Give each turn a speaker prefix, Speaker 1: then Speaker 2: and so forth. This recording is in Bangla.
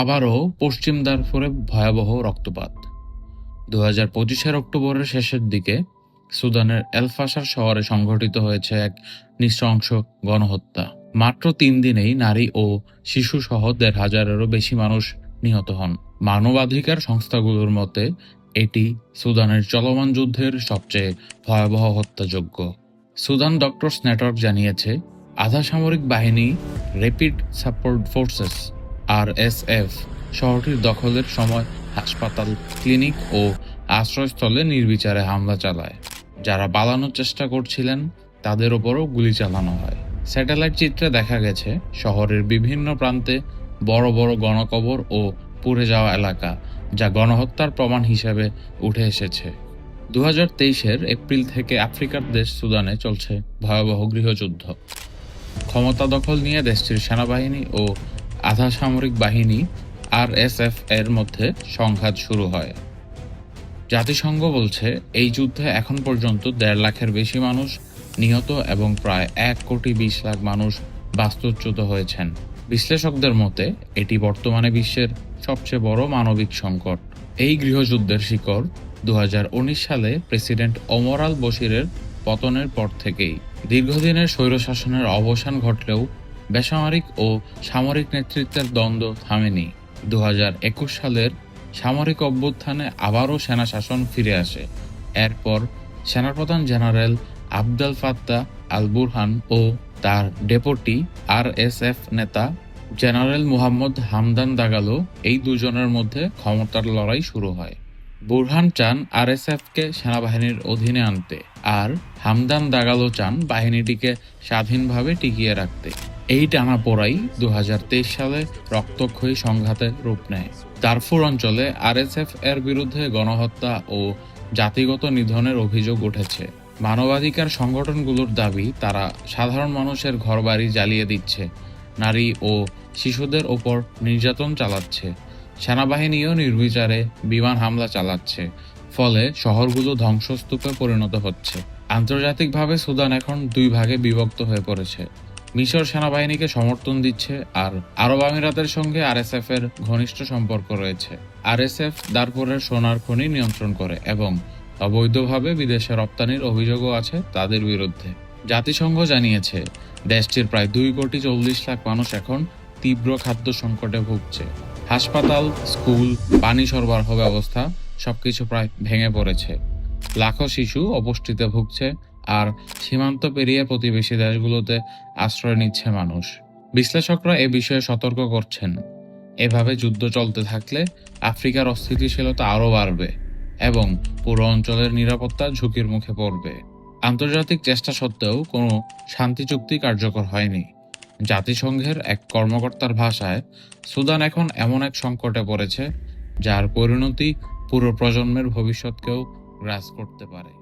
Speaker 1: আবারও পশ্চিম দারফুরে ভয়াবহ রক্তপাত। দু হাজার পঁচিশের অক্টোবরের শেষের দিকে সুদানের এলফাসার শহরে সংঘটিত হয়েছে এক নৃশংস গণহত্যা। মাত্র তিন দিনেই নারী ও শিশু সহ দেড় হাজারেরও বেশি মানুষ নিহত হন। মানবাধিকার সংস্থাগুলোর মতে, এটি সুদানের চলমান যুদ্ধের সবচেয়ে ভয়াবহ হত্যাযোগ্য। সুদান ডক্টরস নেটওয়ার্ক জানিয়েছে আধা সামরিক বাহিনী র্যাপিড সাপোর্ট ফোর্সেস আর শহরটির দখলের সময় হাসপাতাল, ক্লিনিক ও আশ্রয়স্থলে নির্বিচারে হামলা চালায়। যারা পালানোর চেষ্টা করছিলেন, তাদের ওপরও গুলি চালানো হয়। স্যাটেলাইট চিত্রে দেখা গেছে, শহরের বিভিন্ন প্রান্তে বড় বড় গণকবর ও পুড়ে যাওয়া এলাকা, যা গণহত্যার প্রমাণ হিসেবে উঠে এসেছে। দু হাজার তেইশের এপ্রিল থেকে আফ্রিকার দেশ সুদানে চলছে ভয়াবহ গৃহযুদ্ধ। ক্ষমতা দখল নিয়ে দেশটির সেনাবাহিনী ও আধা সামরিক বাহিনী আর এস এফ এর মধ্যে সংঘাত শুরু হয়। জাতিসংঘ বলছে, এই যুদ্ধে এখন পর্যন্ত দেড় লাখের বেশি মানুষ নিহত এবং প্রায় এক কোটি বিশ লাখ মানুষ বাস্তুচ্যুত হয়েছেন। বিশ্লেষকদের মতে, এটি বর্তমানে বিশ্বের সবচেয়ে বড় মানবিক সংকট। এই গৃহযুদ্ধের শিকড় দু হাজার উনিশ সালে প্রেসিডেন্ট ওমর আল বশিরের পতনের পর থেকেই। দীর্ঘদিনের স্বৈরশাসনের অবসান ঘটলেও বেসামরিক ও সামরিক নেতৃত্বের দ্বন্দ্ব থামেনি। দু হাজার একুশ সালের সামরিক অভ্যুত্থানে আবারও সেনা শাসন ফিরে আসে। এরপর সেনাপ্রধান general Abdel Fattah Al Burhan ও তার ডেপুটি আরএসএফ নেতা জেনারেল মুহাম্মদ হামদান দাগালো এই দুজনের মধ্যে ক্ষমতার লড়াই শুরু হয়। বুরহান চান আর আরএসএফকে সেনাবাহিনীর অধীনে আনতে, আর হামদান দাগালো চান বাহিনীটিকে স্বাধীনভাবে টিকিয়ে রাখতে। এই টানাপোড়াই দু হাজার তেইশ সালে রক্তক্ষয়ী সংঘাতে রূপ নেয়। দারফুর অঞ্চলে আরএসএফ এর বিরুদ্ধে গণহত্যা ও জাতিগত নিধনের অভিযোগ উঠেছে। মানবাধিকার সংগঠনগুলোর দাবি, তারা সাধারণ মানুষের ঘরবাড়ি জ্বালিয়ে দিচ্ছে, নারী ও শিশুদের ওপর নির্যাতন চালাচ্ছে, সেনাবাহিনীও নির্বিচারে বিমান হামলা চালাচ্ছে, ফলে শহরগুলো ধ্বংসস্তূপে পরিণত হচ্ছে। আন্তর্জাতিকভাবে সুদান এখন দুই ভাগে বিভক্ত হয়ে পড়েছে। মিশর সেনাবাহিনীকে সমর্থন দিচ্ছে আর আরব আমিরাতের সঙ্গে আরএসএফ এর ঘনিষ্ঠ সম্পর্ক রয়েছে। আরএসএফ দারপুরের সোনার খনি নিয়ন্ত্রণ করে এবং অবৈধভাবে বিদেশে রপ্তানির অভিযোগও আছে তাদের বিরুদ্ধে। জাতিসংঘ জানিয়েছে, দেশটির প্রায় দুই কোটি চল্লিশ লাখ মানুষ এখন তীব্র খাদ্য সংকটে ভুগছে। হাসপাতাল, স্কুল, পানি সরবরাহ ব্যবস্থা সবকিছু প্রায় ভেঙে পড়েছে। লাখো শিশু অপুষ্টিতে ভুগছে আর সীমান্ত পেরিয়ে প্রতিবেশী দেশগুলোতে আশ্রয় নিচ্ছে মানুষ। বিশ্লেষকরা এ বিষয়ে সতর্ক করছেন। এভাবে যুদ্ধ চলতে থাকলে আফ্রিকার অস্থিতিশীলতা আরও বাড়বে এবং পুরো অঞ্চলের নিরাপত্তা ঝুঁকির মুখে পড়বে। আন্তর্জাতিক চেষ্টা সত্ত্বেও কোনো শান্তি চুক্তি কার্যকর হয়নি। জাতিসংঘের এক কর্মকর্তার ভাষায়, সুদান এখন এমন এক সংকটে পড়েছে যার পরিণতি পুরো প্রজন্মের ভবিষ্যৎকেও গ্রাস করতে পারে।